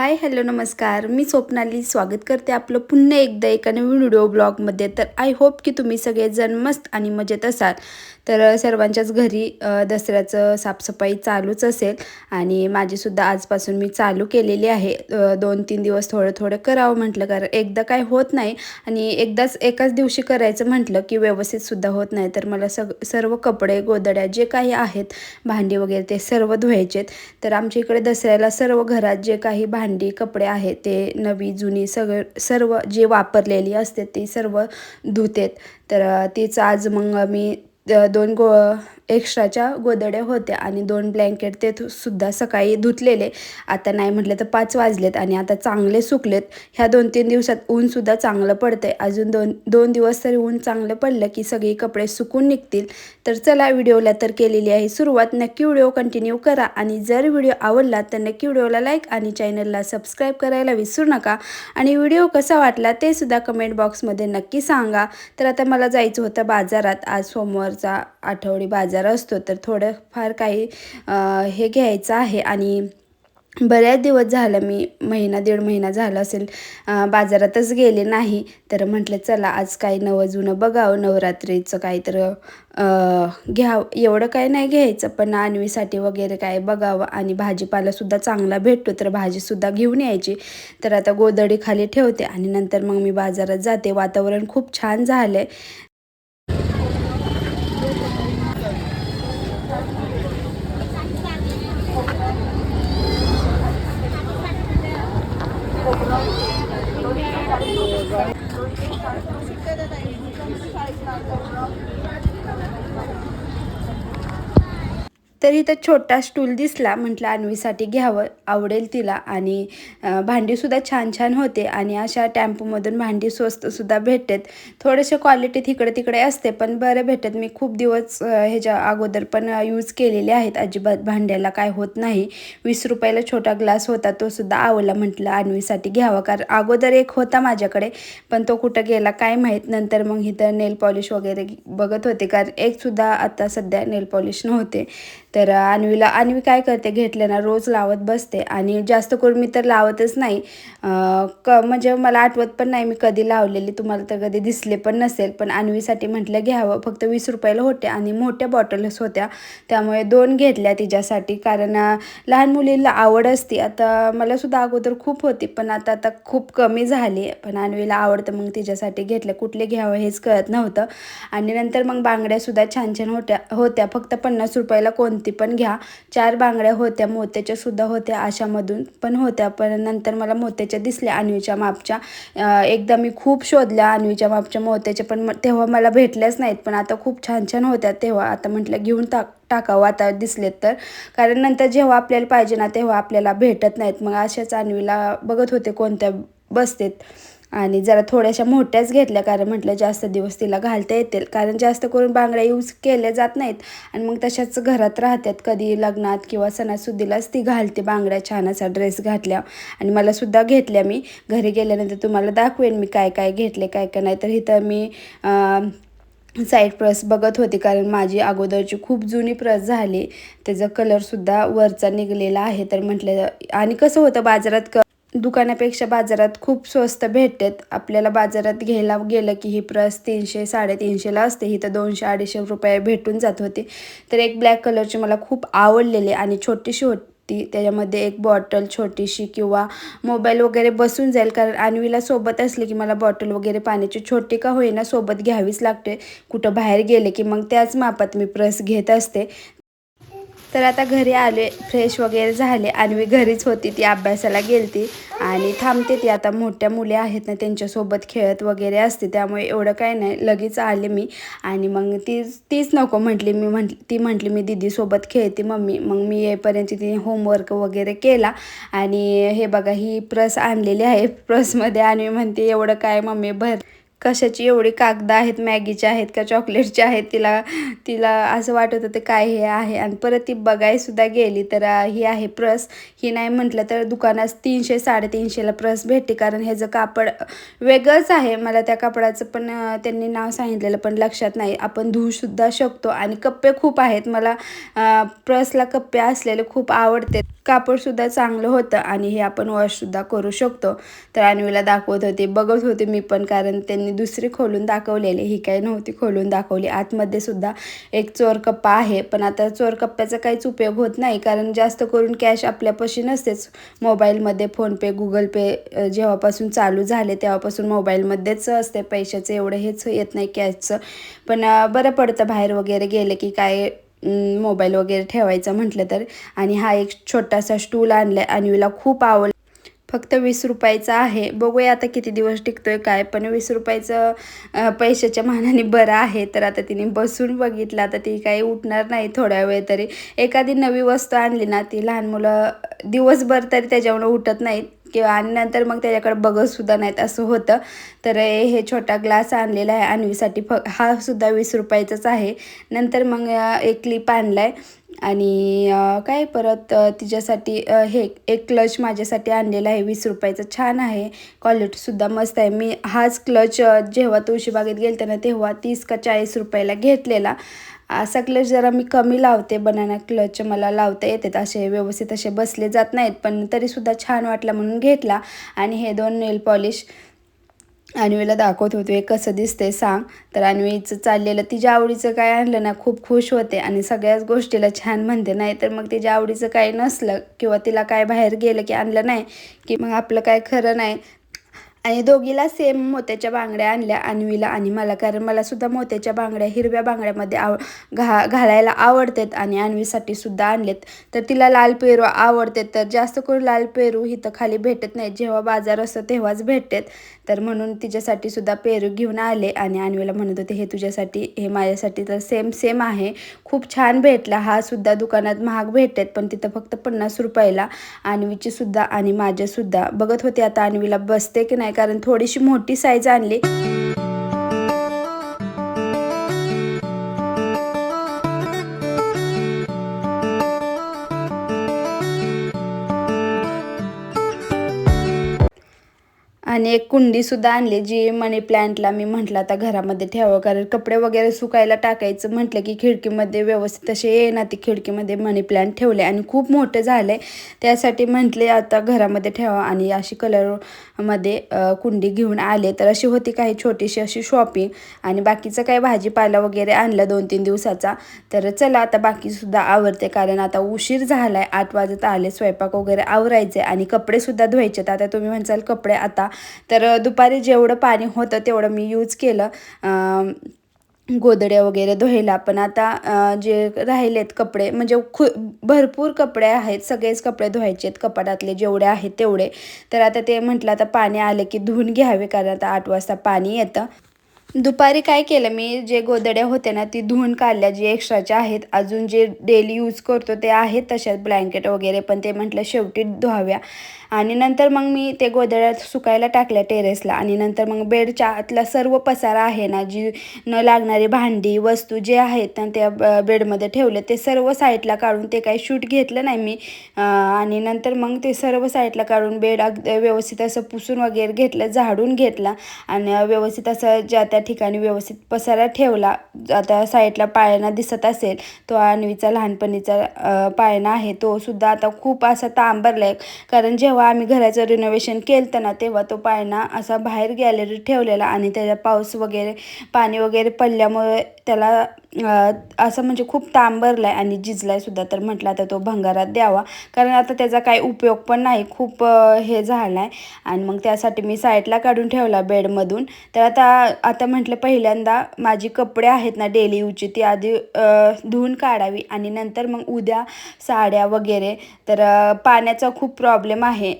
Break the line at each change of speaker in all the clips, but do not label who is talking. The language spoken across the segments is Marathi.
हाय हॅलो नमस्कार. मी स्वप्नाली स्वागत करते आपलं पुन्हा एकदा एका नवीन व्हिडिओ ब्लॉगमध्ये. तर आय होप की तुम्ही सगळेजण मस्त आणि मजेत असाल. तर सर्वांच्याच घरी दसऱ्याचं साफसफाई चालूच असेल आणि माझीसुद्धा आजपासून मी चालू केलेली आहे. दोन तीन दिवस थोडं थोडं करावं म्हटलं कारण एकदा काय होत नाही आणि एकदाच एकाच दिवशी करायचं म्हटलं की व्यवस्थितसुद्धा होत नाही. तर मला सग सर्व कपडे गोदड्या जे काही आहेत भांडी वगैरे ते सर्व धुवायचेत. तर आमच्या इकडे दसऱ्याला सर्व घरात जे काही भांडी कपडे आहेत ते नवी जुनी सगळं सर्व जे वापरलेली असते ती सर्व धुतेत. तर तीच आज मग मी दोन गो एक्स्ट्राच्या गोदड्या होत्या आणि दोन ब्लँकेट ते सुद्धा सकाळी धुतलेले. आता नाही म्हटलं तर पाच वाजलेत आणि आता चांगले सुकलेत. ह्या दोन तीन दिवसात ऊनसुद्धा चांगलं पडतं आहे अजून दोन दोन दिवस तरी ऊन चांगलं पडलं की सगळी कपडे सुकून निघतील. तर चला व्हिडिओला तर केलेली आहे सुरुवात. नक्की व्हिडिओ कंटिन्यू करा आणि जर व्हिडिओ आवडला तर नक्की व्हिडिओला लाईक आणि चॅनलला सबस्क्राईब करायला विसरू नका. आणि व्हिडिओ कसा वाटला ते सुद्धा कमेंट बॉक्समध्ये नक्की सांगा. तर आता मला जायचं होतं बाजारात. आज सोमवार सोमवारचा आठवडी बाजार असतो तर थोडंफार काही हे घ्यायचं आहे. आणि बऱ्याच दिवस झालं मी महिना दीड महिना झाला असेल बाजारातच गेले नाही. तर म्हटलं चला आज काही नवं जुनं बघावं. नवरात्रीचं काही तर घ्यावं. एवढं काय नाही घ्यायचं पण आणवीसाठी वगैरे काय बघावं. आणि भाजीपालासुद्धा चांगला भेटतो तर भाजीसुद्धा घेऊन यायची. तर आता गोदडी खाली ठेवते. आणि नंतर मग मी बाजारात जाते. वातावरण खूप छान झालं आहे शाळेत तर इथं छोटा स्टूल दिसला म्हटलं अन्वीसाठी घ्यावं आवडेल तिला. आणि भांडीसुद्धा छान छान होते आणि अशा टॅम्पूमधून भांडी स्वस्तसुद्धा भेटतात. थोडेसे क्वालिटी तिकडे तिकडे असते पण बरं भेटत मी खूप दिवस ह्याच्या अगोदर पण यूज केलेले आहेत. अजिबात भांड्याला काय होत नाही. वीस रुपयाला छोटा ग्लास होता तो सुद्धा आवला म्हटलं अन्वीसाठी घ्यावा. कारण अगोदर एक होता माझ्याकडे पण तो कुठं गेला काय माहीत. नंतर मग इथं नेल पॉलिश वगैरे बघत होते. कारण एकसुद्धा आता सध्या नेल पॉलिश नव्हते. तर अन्वीला अन्वी काय करते घेतले ना रोज लावत बसते आणि जास्त करून मी तर लावतच नाही. क म्हणजे मला आठवत पण नाही मी कधी लावलेली तुम्हाला तर कधी दिसले पण नसेल पण अन्वीसाठी म्हटलं घ्यावं फक्त वीस रुपयाला होते आणि मोठ्या बॉटल्स होत्या. त्यामुळे दोन घेतल्या तिच्यासाठी कारण लहान मुलीला आवड असते. आता मला सुद्धा अगोदर खूप होती पण आता आता खूप कमी झाली. पण अन्वीला आवडतं मग तिच्यासाठी घेतलं. कुठले घ्यावं हेच कळत नव्हतं. आणि नंतर मग बांगड्यासुद्धा छान छान होत्या होत्या. फक्त पन्नास रुपयाला कोणती पण घ्या. चार बांगड्या होत्या मोत्याच्या सुद्धा होत्या अशामधून पण होत्या. पण नंतर मला मोत्याच्या दिसल्या अन्वीच्या मापच्या. एकदा मी खूप शोधल्या अन्वीच्या मापच्या मोत्याच्या पण तेव्हा मला भेटल्याच नाहीत. पण आता खूप छान छान होत्या तेव्हा. आता म्हटलं घेऊन टाक टाकावं आता दिसलेत तर. कारण नंतर जेव्हा आपल्याला पाहिजे ना तेव्हा आपल्याला भेटत नाहीत. मग अशाच अन्वीला बघत होते कोणत्या बसतेत. आणि जरा थोड्याशा मोठ्याच घेतल्या कारण म्हटलं जास्त दिवस तिला घालता येतील. कारण जास्त करून बांगड्या यूज केल्या जात नाहीत. आणि मग तशाच घरात राहतात कधी लग्नात किंवा सणासुदीलाच ती घालते बांगड्या छान असा ड्रेस घातल्या. आणि मला सुद्धा घेतल्या मी. घरी गेल्यानंतर तुम्हाला दाखवेन मी काय काय घेतले काय काय नाही. तर इथं मी साईड प्रस बघत होते कारण माझी अगोदरची खूप जुनी प्रस झाली. त्याचा कलरसुद्धा वरचा निघलेला आहे. तर म्हटलं आणि कसं होतं बाजारात क दुकानापेक्षा बाजारात खूप स्वस्त भेटतात. आपल्याला बाजारात घ्यायला गेलं की ही प्रस तीनशे साडेतीनशेला असते. ही तर दोनशे अडीचशे रुपये भेटून जात होती. तर एक ब्लॅक कलरची मला खूप आवडलेली आणि छोटीशी होती. त्याच्यामध्ये एक बॉटल छोटीशी किंवा मोबाईल वगैरे बसून जाईल. कारण आणवीला सोबत असले की मला बॉटल वगैरे पाण्याची छोटी का होईना सोबत घ्यावीच लागते. कुठं बाहेर गेले की मग त्याच मापात मी प्रस घेत असते. तर आता घरी आले फ्रेश वगैरे झाले आणि मी घरीच होती ती अभ्यासाला गेलती आणि थांबते ती. आता मोठ्या मुली आहेत ना त्यांच्यासोबत खेळत वगैरे असते त्यामुळे एवढं काय नाही. लगेच आले मी आणि मग ती तीच नको म्हटली मी म्हटली ती म्हटली मी दीदीसोबत खेळते मम्मी. मग मी येईपर्यंत तिने होमवर्क वगैरे केला आणि हे बघा ही प्रस आणलेली आहे प्रसमध्ये आणि म्हणते एवढं काय मम्मी भर कशाची एवढी कागदं आहेत मॅगीचे आहेत का चॉकलेटचे आहेत तिला तिला असं वाटत होतं काय हे आहे? आणि परत ती बघायसुद्धा गेली तर ही आहे प्रस. ही नाही म्हटलं तर दुकानात तीनशे साडेतीनशेला प्रस भेटते कारण ह्याचं कापड वेगळंच आहे. मला त्या कापडाचं पण त्यांनी नाव सांगितलेलं पण लक्षात नाही. आपण धुवूसुद्धा शकतो. आणि कप्पे खूप आहेत. मला प्रसला कप्पे असलेले खूप आवडते. कापडसुद्धा चांगलं होतं आणि हे आपण वॉशसुद्धा करू शकतो. तर अन्वीला दाखवत होते बघत होते मी पण कारण त्यांनी दुसरी खोलून दाखवलेली ही काही नव्हती खोलून दाखवली. आतमध्ये सुद्धा एक चोरकप्पा आहे पण आता चोरकप्प्याचा काहीच उपयोग होत नाही कारण जास्त करून कॅश आपल्यापाशी नसतेच. मोबाईलमध्ये फोनपे गुगल पे जेव्हापासून चालू झाले तेव्हापासून मोबाईलमध्येच असते पैशाचं एवढं हेच येत नाही कॅशचं. पण बरं पडतं बाहेर वगैरे गेले की काय मोबाईल वगैरे ठेवायचा म्हटलं तर. आणि हा एक छोटासा स्टूल आणला आहे अन्वीला खूप आवड फक्त वीस रुपयाचा आहे. बघूया आता किती दिवस टिकतोय काय? पण वीस रुपयाचं पैशाच्या मानाने बरं आहे. तर आता तिने बसून बघितलं. आता ती काही उठणार नाही थोड्या वेळ तरी. एखादी नवी वस्तू आणली ना ती लहान मुलं दिवसभर तरी त्याच्यावर उठत नाहीत. किंवा आणि नंतर मग त्याच्याकडे बघतसुद्धा नाहीत असं होतं. तर हे छोटा ग्लास आणलेला आहे आणवीसाठी फ हा सुद्धा वीस रुपयाचाच आहे. नंतर मग एक क्लिप आणला आहे आणि काय परत तिच्यासाठी हे एक क्लच माझ्यासाठी आणलेला आहे. वीस रुपयाचा छान आहे. क्वालिटीसुद्धा मस्त आहे. मी हाच क्लच जेव्हा तुळशीबागेत गेलते ना तेव्हा तीस का चाळीस रुपयाला घेतलेला. असा क्लच जरा मी कमी लावते बनाना क्लच मला लावता येतात असे व्यवस्थित असे बसले जात नाहीत पण तरीसुद्धा छान वाटला म्हणून घेतला. आणि हे दोन नेल पॉलिश अन्वीला दाखवत होते कसं दिसते सांग. तर अन्वीचं चाललेलं तिच्या आवडीचं काय आणलं ना खूप खुश होते आणि सगळ्याच गोष्टीला छान म्हणते. नाही तर मग तिच्या आवडीचं काही नसलं किंवा तिला काय बाहेर गेलं की आणलं नाही की मग आपलं काय खरं नाही आणि दोघीला सेम मोत्याच्या बांगड्या आणल्या अन्वीला आणि मला. कारण मला सुद्धा मोत्याच्या बांगड्या हिरव्या बांगड्यामध्ये आव घा घालायला आवडतात आणि अन्वीसाठी सुद्धा आणलेत. तर तिला लाल पेरू आवडते तर जास्त करून लाल पेरू इथं खाली भेटत नाही जेव्हा बाजार असतो तेव्हाच भेटतात. तर म्हणून तिच्यासाठी सुद्धा पेरू घेऊन आले आणि अन्वीला म्हणत होते हे तुझ्यासाठी हे माझ्यासाठी तर सेम सेम आहे. खूप छान भेटला. हा सुद्धा दुकानात महाग भेटतात पण तिथं फक्त पन्नास रुपयाला अन्वीची सुद्धा आणि माझ्यासुद्धा बघत होते आता अन्वीला बसते की नाही नाही कारण थोडीशी मोठी साईज आणली. आणि एक कुंडीसुद्धा आणली जी मनी प्लांटला मी म्हटलं आता घरामध्ये ठेवावं. कारण कपडे वगैरे सुकायला टाकायचं म्हटलं की खिडकीमध्ये व्यवस्थित असे ये ना ती खिडकीमध्ये मनी प्लांट ठेवले आणि खूप मोठं झालं. आहे त्यासाठी म्हटले आता घरामध्ये ठेवा आणि अशी कलरमध्ये कुंडी घेऊन आले. तर अशी होती काही छोटीशी अशी शॉपिंग आणि बाकीचं काही भाजीपाला वगैरे आणलं दोन तीन दिवसाचा. तर चला आता बाकीसुद्धा आवडते कारण आता उशीर झाला आहे आठ वाजत आले स्वयंपाक वगैरे आवरायचे आणि कपडेसुद्धा धुवायचे आता तुम्ही म्हणसाल कपडे आता तर दुपारी जेवढं पाणी होतं तेवढं मी यूज केलं. गोदड्या वगैरे धुवायला. पण आता जे राहिलेत कपडे म्हणजे खू भरपूर कपडे आहेत. सगळेच कपडे धुवायचे आहेत. कपाटातले जेवढे आहेत तेवढे. तर आता ते म्हटलं आता पाणी आले की धुवून घ्यावे कारण आता आठ वाजता पाणी येतं. दुपारी काय केलं? मी जे गोदड्या होत्या ना ती धुवून काढल्या. जे एक्स्ट्राच्या आहेत अजून जे डेली यूज करतो ते आहेत तशात ब्लँकेट वगैरे पण ते म्हटलं शेवटी धुवाव्या. आणि नंतर मग मी ते गोदड्यात सुकायला टाकल्या टेरेसला आणि नंतर मग बेडच्या आतला सर्व पसारा आहे ना जी न लागणारी भांडी वस्तू जे आहेत ना त्या बेडमध्ये ठेवले ते सर्व साईडला काढून ते काही शूट घेतलं नाही मी. आणि नंतर मग ते सर्व साईडला काढून बेड अगदी व्यवस्थित असं पुसून वगैरे घेतलं झाडून घेतला. आणि व्यवस्थित असं ज्या त्या ठिकाणी व्यवस्थित पसारा ठेवला आता साईडला पाळणा दिसत असेल तो अन्वीचा लहानपणीचा पाळणा आहे तो सुद्धा आता खूप असा तांबरला आहे कारण जेव्हा आम्ही घराचं रिनोव्हेशन केलं ना तेव्हा तो पाळणा असा बाहेर गॅलरीत ठेवलेला आणि त्याचा पाऊस वगैरे पाणी वगैरे पडल्यामुळे त्याला असं म्हणजे खूप तांबरला आहे आणि जिजला आहे सुद्धा तर म्हटलं आता तो भंगारात द्यावा. कारण आता त्याचा काही उपयोग पण नाही खूप हे झाला आहे आणि मग त्यासाठी मी साईडला काढून ठेवला बेडमधून. तर आता आता म्हटलं पहिल्यांदा माझी कपडे आहेत ना डेली यूजची ती आधी धुवून काढावी आणि नंतर मग उद्या साड्या वगैरे. तर पाण्याचा खूप प्रॉब्लेम आहे.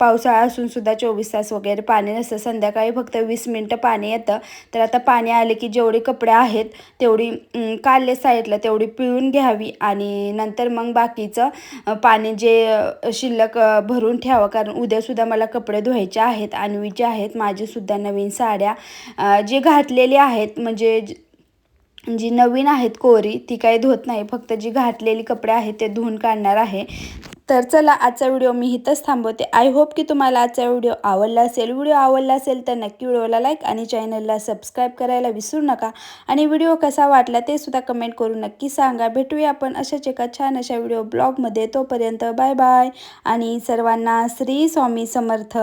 पावसाळा असून सुद्धा चोवीस तास वगैरे पाणी नसतं. संध्याकाळी फक्त वीस मिनटं पाणी येतं. तर आता पाणी आले की जेवढे कपडे आहेत तेवढी काढले साईडला तेवढी पिळून घ्यावी आणि नंतर मग बाकीचं पाणी जे शिल्लक भरून ठेवा कारण उद्यासुद्धा मला कपडे धुवायचे आहेत आणि जे आहेत माझेसुद्धा नवीन साड्या जे घातलेले आहेत म्हणजे जी नवीन आहेत कोरी ती काही धुत नाही. फक्त जी घातलेली कपडे आहेत ते धुवून काढणार आहे. तर चला आजचा व्हिडिओ मी इथंच थांबवते. आय होप की तुम्हाला आजचा व्हिडिओ आवडला असेल. व्हिडिओ आवडला असेल तर नक्की व्हिडिओला लाईक आणि चॅनलला सबस्क्राईब करायला विसरू नका. आणि व्हिडिओ कसा वाटला ते सुद्धा कमेंट करून नक्की सांगा. भेटूया आपण अशाच एका छान अशा व्हिडिओ ब्लॉगमध्ये. तोपर्यंत बाय बाय आणि सर्वांना श्री स्वामी समर्थ.